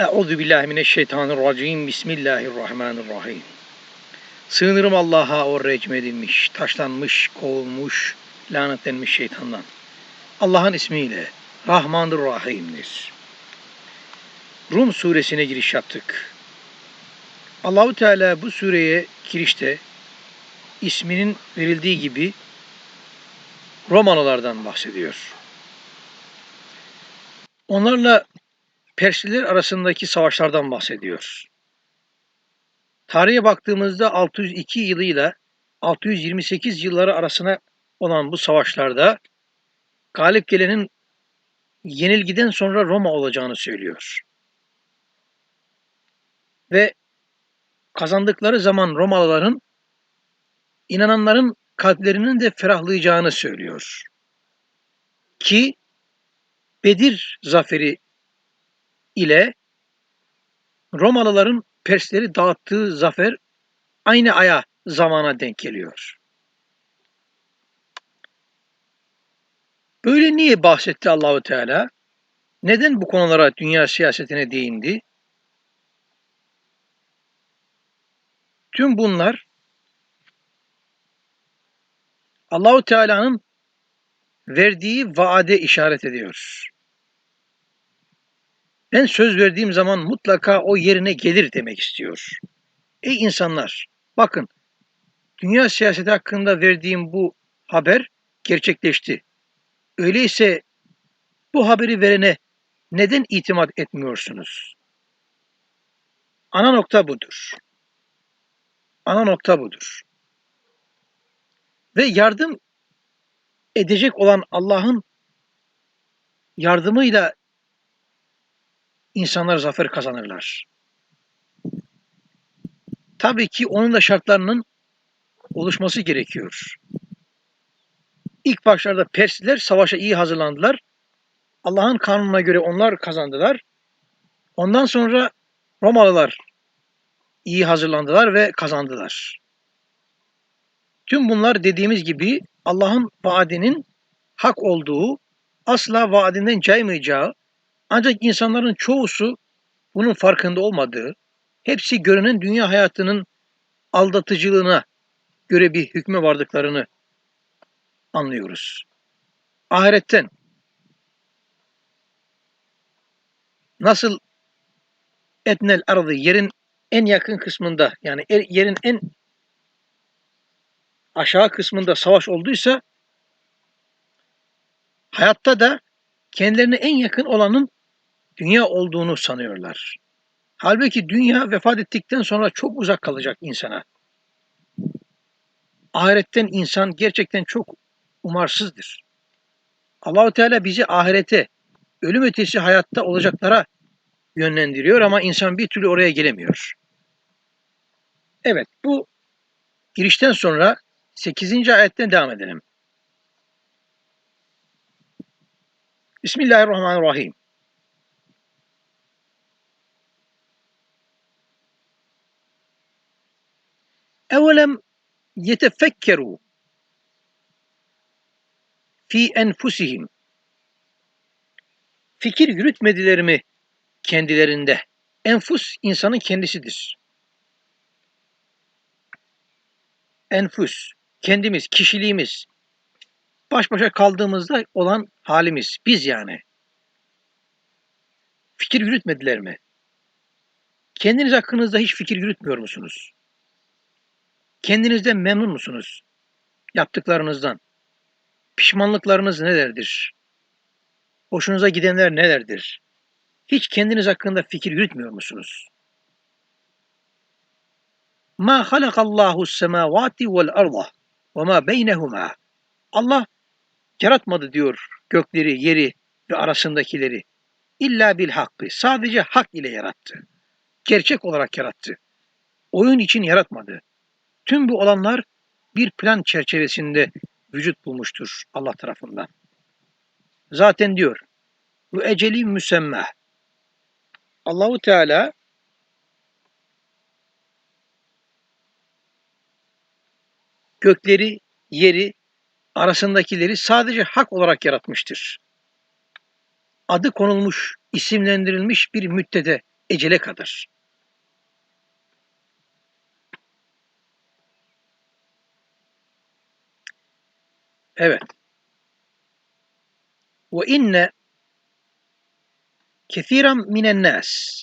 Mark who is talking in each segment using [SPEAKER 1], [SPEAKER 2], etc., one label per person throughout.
[SPEAKER 1] Euzu billahi mineşşeytanirracim. Bismillahirrahmanirrahim. Sığınırım Allah'a o recm edilmiş, taşlanmış, kovulmuş, lanetlenmiş şeytandan. Allah'ın ismiyle Rahmandır Rahim'dir. Rum suresine giriş yaptık. Allahu Teala bu sureye girişte isminin verildiği gibi Romalılardan bahsediyor. Onlarla Persliler arasındaki savaşlardan bahsediyor. Tarihe baktığımızda 602 yılıyla 628 yılları arasına olan bu savaşlarda galip gelenin yenilgiden sonra Roma olacağını söylüyor. Ve kazandıkları zaman Romalıların inananların kalplerinin de ferahlayacağını söylüyor. Ki Bedir zaferi ile Romalıların Persleri dağıttığı zafer aynı aya zamana denk geliyor. Böyle niye bahsetti Allahu Teala? Neden bu konulara dünya siyasetine değindi? Tüm bunlar Allahu Teala'nın verdiği vaade işaret ediyor. Ben söz verdiğim zaman mutlaka o yerine gelir demek istiyor. Ey insanlar, bakın dünya siyaseti hakkında verdiğim bu haber gerçekleşti. Öyleyse bu haberi verene neden itimat etmiyorsunuz? Ana nokta budur. Ana nokta budur. Ve yardım edecek olan Allah'ın yardımıyla insanlar zafer kazanırlar. Tabii ki onun da şartlarının oluşması gerekiyor. İlk başlarda Persliler savaşa iyi hazırlandılar. Allah'ın kanununa göre onlar kazandılar. Ondan sonra Romalılar iyi hazırlandılar ve kazandılar. Tüm bunlar dediğimiz gibi Allah'ın vaadinin hak olduğu, asla vaadinden caymayacağı, ancak insanların çoğusu bunun farkında olmadığı, hepsi görünen dünya hayatının aldatıcılığına göre bir hükme vardıklarını anlıyoruz. Ahiretten nasıl etnel ardı yerin en yakın kısmında yani er, yerin en aşağı kısmında savaş olduysa hayatta da kendilerine en yakın olanın dünya olduğunu sanıyorlar. Halbuki dünya vefat ettikten sonra çok uzak kalacak insana. Ahiretten insan gerçekten çok umarsızdır. Allahu Teala bizi ahirete, ölüm ötesi hayatta olacaklara yönlendiriyor ama insan bir türlü oraya gelemiyor. Evet, bu girişten sonra 8. ayetten devam edelim. Bismillahirrahmanirrahim. Evelem yetefekkeru fi enfusihim fikir yürütmediler mi kendilerinde? Enfus insanın kendisidir. Enfus, kendimiz, kişiliğimiz, baş başa kaldığımızda olan halimiz, biz yani. Fikir yürütmediler mi? Kendiniz hakkınızda hiç fikir yürütmüyor musunuz? Kendinizden memnun musunuz? Yaptıklarınızdan. Pişmanlıklarınız nelerdir? Hoşunuza gidenler nelerdir? Hiç kendiniz hakkında fikir yürütmüyor musunuz? Ma halakallahu semavati vel arda ve ma beynehuma. Allah yaratmadı diyor gökleri, yeri ve arasındakileri. İlla bil hakkı. Sadece hak ile yarattı. Gerçek olarak yarattı. Oyun için yaratmadı. Tüm bu olanlar bir plan çerçevesinde vücut bulmuştur Allah tarafından. Zaten diyor bu eceli müsemmeh. Allahu Teala gökleri, yeri, arasındakileri sadece hak olarak yaratmıştır. Adı konulmuş, isimlendirilmiş bir müddete ecele kadar. Evet. Ve inne kethiren minen nas.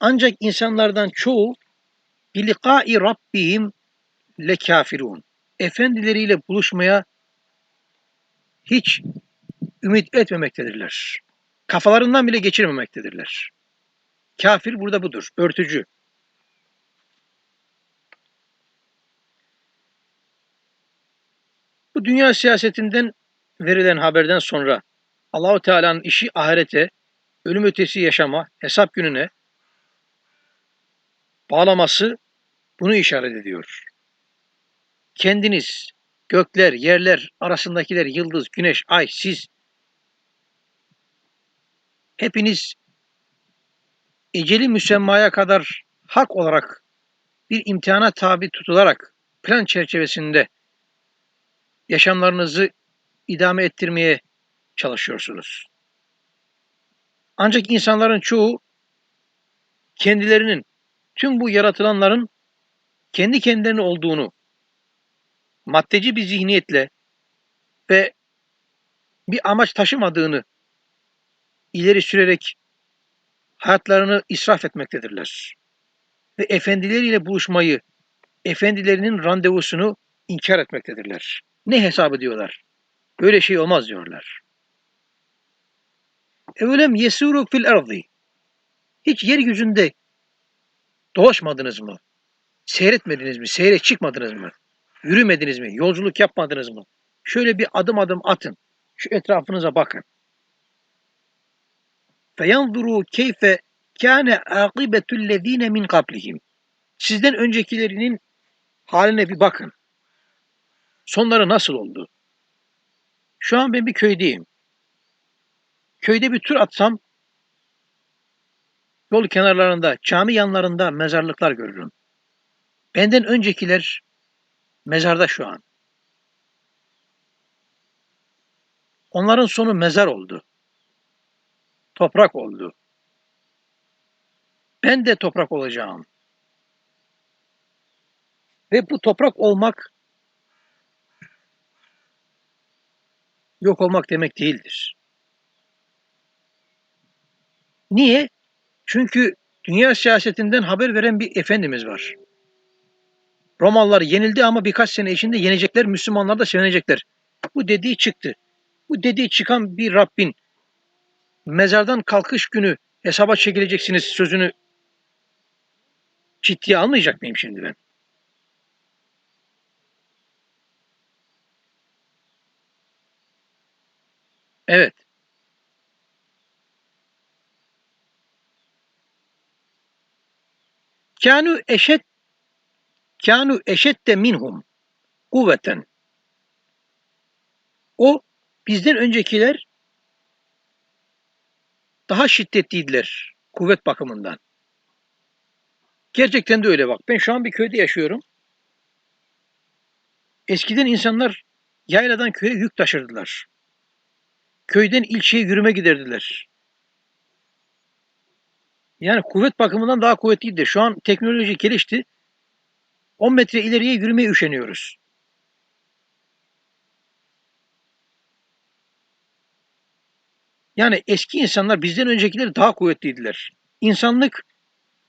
[SPEAKER 1] Ancak insanlardan çoğu bilikai rabbihim le kafirun. Efendileriyle buluşmaya hiç ümit etmemektedirler. Kafalarından bile geçirmemektedirler. Kafir burada budur, örtücü. Bu dünya siyasetinden verilen haberden sonra Allahu Teala'nın işi ahirete, ölüm ötesi yaşama, hesap gününe bağlaması bunu işaret ediyor. Kendiniz, gökler, yerler arasındakiler, yıldız, güneş, ay, siz hepiniz eceli müsemmaya kadar hak olarak bir imtihana tabi tutularak plan çerçevesinde yaşamlarınızı idame ettirmeye çalışıyorsunuz. Ancak insanların çoğu kendilerinin tüm bu yaratılanların kendi kendilerine olduğunu maddeci bir zihniyetle ve bir amaç taşımadığını ileri sürerek hayatlarını israf etmektedirler. Ve efendileriyle buluşmayı, efendilerinin randevusunu inkar etmektedirler. Ne hesabı diyorlar. Böyle şey olmaz diyorlar. Evlem yesuru fil ardi. Hiç yeryüzünde dolaşmadınız mı? Seyretmediniz mi? Seyre çıkmadınız mı? Yürümediniz mi? Yolculuk yapmadınız mı? Şöyle bir adım adım atın. Şu etrafınıza bakın. Feyanduru keyfe kâne âkibetüllezîne min kablihim. Sizden öncekilerinin haline bir bakın. Sonları nasıl oldu? Şu an ben bir köydeyim. Köyde bir tur atsam yol kenarlarında, cami yanlarında mezarlıklar görürüm. Benden öncekiler mezarda şu an. Onların sonu mezar oldu. Toprak oldu. Ben de toprak olacağım. Ve bu toprak olmak yok olmak demek değildir. Niye? Çünkü dünya siyasetinden haber veren bir efendimiz var. Romalılar yenildi ama birkaç sene içinde yenecekler, Müslümanlar da sevinecekler. Bu dediği çıktı. Bu dediği çıkan bir Rabbin mezardan kalkış günü hesaba çekileceksiniz sözünü ciddiye almayacak mıyım şimdi ben? Evet. Kânû eşed kânû eşedde minhum kuvveten. O bizden öncekiler daha şiddetliydiler kuvvet bakımından. Gerçekten de öyle bak. Ben şu an bir köyde yaşıyorum. Eskiden insanlar yayladan köye yük taşırdılar. Köyden ilçeye yürüme giderdiler. Yani kuvvet bakımından daha kuvvetliydi. Şu an teknoloji gelişti. 10 metre ileriye yürümeye üşeniyoruz. Yani eski insanlar bizden öncekileri daha kuvvetliydiler. İnsanlık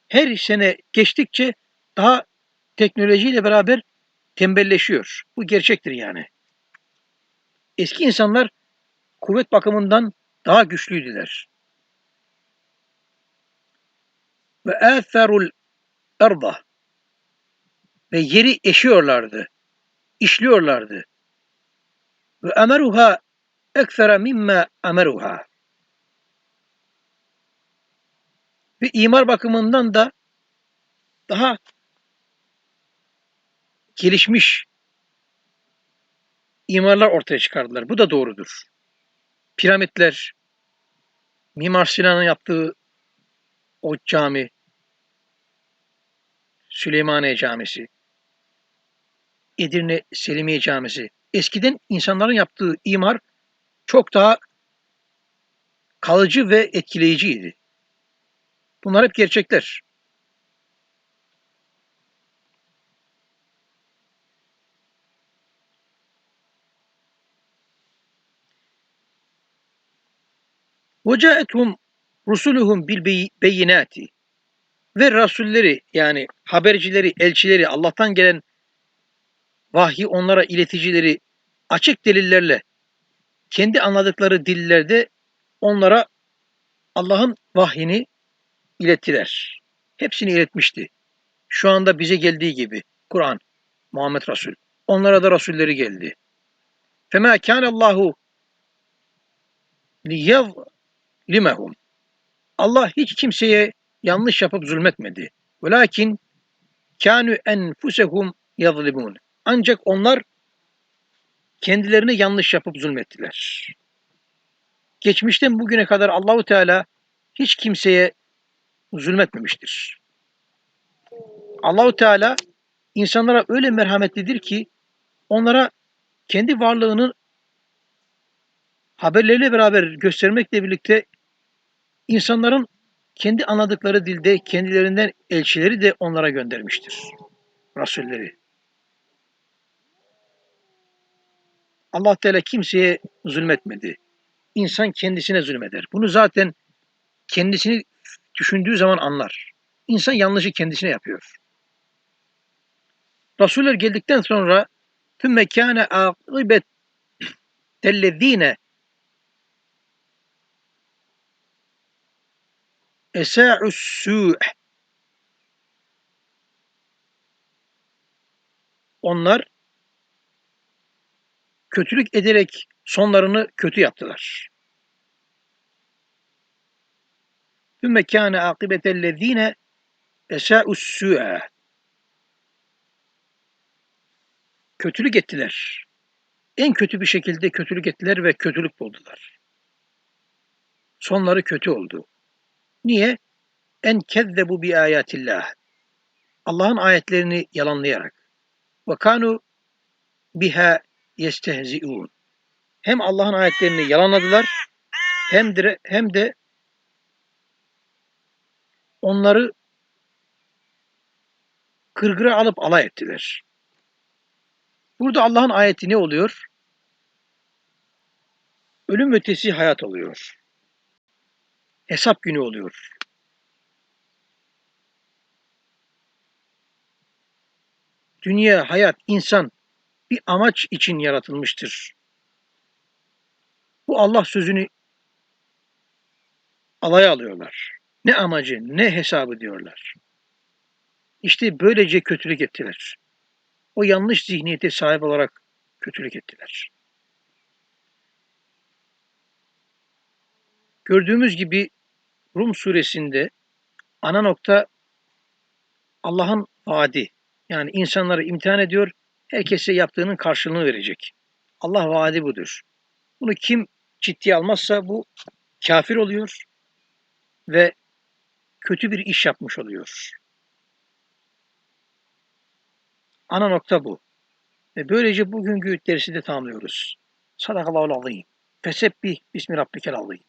[SPEAKER 1] her sene geçtikçe daha teknolojiyle beraber tembelleşiyor. Bu gerçektir yani. Eski insanlar kuvvet bakımından daha güçlüydüler. Ve âferul erda ve yeri eşiyorlardı, işliyorlardı. Ve emeruha ekfere mimme emeruha ve imar bakımından da daha gelişmiş imarlar ortaya çıkardılar. Bu da doğrudur. Piramitler, Mimar Sinan'ın yaptığı o cami, Süleymaniye Camisi, Edirne Selimiye Camisi. Eskiden insanların yaptığı imar çok daha kalıcı ve etkileyiciydi. Bunlar hep gerçekler. وَجَاءَتْهُمْ rusuluhum bil bey- beyinati ve rasulleri yani habercileri, elçileri, Allah'tan gelen vahyi onlara ileticileri açık delillerle kendi anladıkları dillerde onlara Allah'ın vahyini ilettiler. Hepsini iletmişti. Şu anda bize geldiği gibi Kur'an, Muhammed Resul. Onlara da rasulleri geldi. فَمَا كَانَ اللّٰهُ limehum. Allah hiç kimseye yanlış yapıp zulmetmedi. Velakin kânü enfusehum yazlimun. Ancak onlar kendilerini yanlış yapıp zulmettiler. Geçmişten bugüne kadar Allahu Teala hiç kimseye zulmetmemiştir. Allahu Teala insanlara öyle merhametlidir ki onlara kendi varlığını haberleriyle beraber göstermekle birlikte insanların kendi anladıkları dilde kendilerinden elçileri de onlara göndermiştir. Rasulleri. Allah Teala kimseye zulmetmedi. İnsan kendisine zulmeder. Bunu zaten kendisini düşündüğü zaman anlar. İnsan yanlışı kendisine yapıyor. Rasuller geldikten sonra tüm mekane akıbet tellezine esa'us su' onlar kötülük ederek sonlarını kötü yaptılar. Sümme kâne akibetellezîne esâus su'a. Kötülük ettiler. En kötü bir şekilde kötülük ettiler ve kötülük buldular. Sonları kötü oldu. Niye? En kezzebu bi ayatillah. Allah'ın ayetlerini yalanlayarak. Ve kanu biha yestehzi'un. Hem Allah'ın ayetlerini yalanladılar hem de hem de onları kırgıra alıp alay ettiler. Burada Allah'ın ayeti ne oluyor? Ölüm ötesi hayat oluyor. Hesap günü oluyor. Dünya, hayat, insan bir amaç için yaratılmıştır. Bu Allah sözünü alaya alıyorlar. Ne amacı, ne hesabı diyorlar. İşte böylece kötülük ettiler. O yanlış zihniyete sahip olarak kötülük ettiler. Gördüğümüz gibi Rum suresinde ana nokta Allah'ın vaadi. Yani insanları imtihan ediyor, herkese yaptığının karşılığını verecek. Allah vaadi budur. Bunu kim ciddiye almazsa bu kafir oluyor ve kötü bir iş yapmış oluyor. Ana nokta bu. Ve böylece bugünkü dersi de tamamlıyoruz. Sadakallahu azim. Fesebbih bismi rabbikel azim.